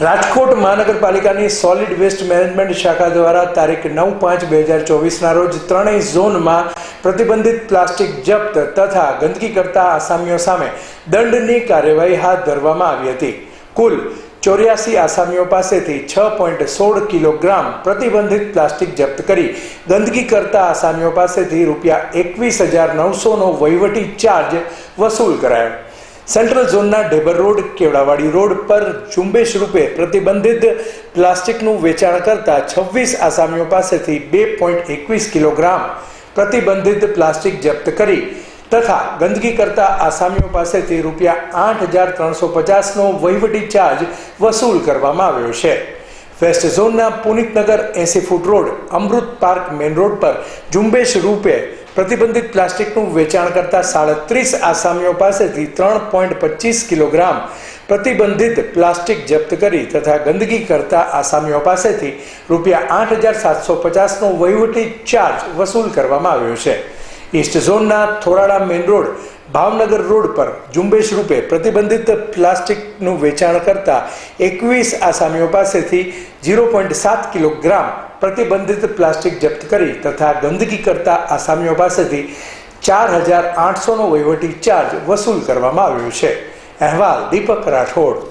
રાજકોટ મહાનગરપાલિકાની solid waste management શાખા દ્વારા તારીખ નવ પાંચ બે હજાર ચોવીસના રોજ ત્રણેય ઝોનમાં પ્રતિબંધિત પ્લાસ્ટિક જપ્ત તથા ગંદકી કરતા આસામીઓ સામે દંડની કાર્યવાહી હાથ ધરવામાં આવી હતી. કુલ ચોર્યાસી આસામીઓ પાસેથી છ પોઈન્ટ સોળ કિલોગ્રામ પ્રતિબંધિત પ્લાસ્ટિક જપ્ત કરી ગંદકી કરતા આસામીઓ પાસેથી રૂપિયા એકવીસ હજાર નવસોનો વહીવટી ચાર્જ વસૂલ કરાયો. સેન્ટ્રલ ઝોનના ઢેબર રોડ, કેવડાવાડી રોડ પર ઝુંબેશ રૂપે પ્રતિબંધિત પ્લાસ્ટિકનું વેચાણ કરતા છવ્વીસ આસામીઓ પાસેથી બે પોઈન્ટ એકવીસ કિલોગ્રામ પ્રતિબંધિત પ્લાસ્ટિક જપ્ત કરી તથા ગંદકી કરતા આસામીઓ પાસેથી રૂપિયા આઠ હજાર ત્રણસો પચાસનો વહીવટી ચાર્જ વસૂલ કરવામાં આવ્યો છે. વેસ્ટ ઝોનના પુનિતનગર એસી foot road, Amrut park main road પર ઝુંબેશ રૂપે પ્રતિબંધિત પ્લાસ્ટિકનું વેચાણ કરતા સાડત્રીસ આસામીઓ પાસેથી ત્રણ પોઈન્ટ પચીસ કિલોગ્રામ પ્રતિબંધિત પ્લાસ્ટિક જપ્ત કરી તથા ગંદકી કરતા આસામીઓ પાસેથી રૂપિયા આઠ હજાર સાતસો પચાસનો વહીવટી ચાર્જ વસૂલ કરવામાં આવ્યો છે. ઈસ્ટ ઝોનના Thorada main road Bhavnagar road પર ઝુંબેશ રૂપે પ્રતિબંધિત પ્લાસ્ટિકનું વેચાણ કરતા એકવીસ આસામીઓ પાસેથી ઝીરો પોઈન્ટ સાત કિલોગ્રામ પ્રતિબંધિત પ્લાસ્ટિક જપ્ત કરી તથા ગંદકી કરતા આસામીઓ પાસેથી ચાર હજાર આઠસોનો વહીવટી ચાર્જ વસૂલ કરવામાં આવ્યો છે. અહેવાલ દીપક રાઠોડ.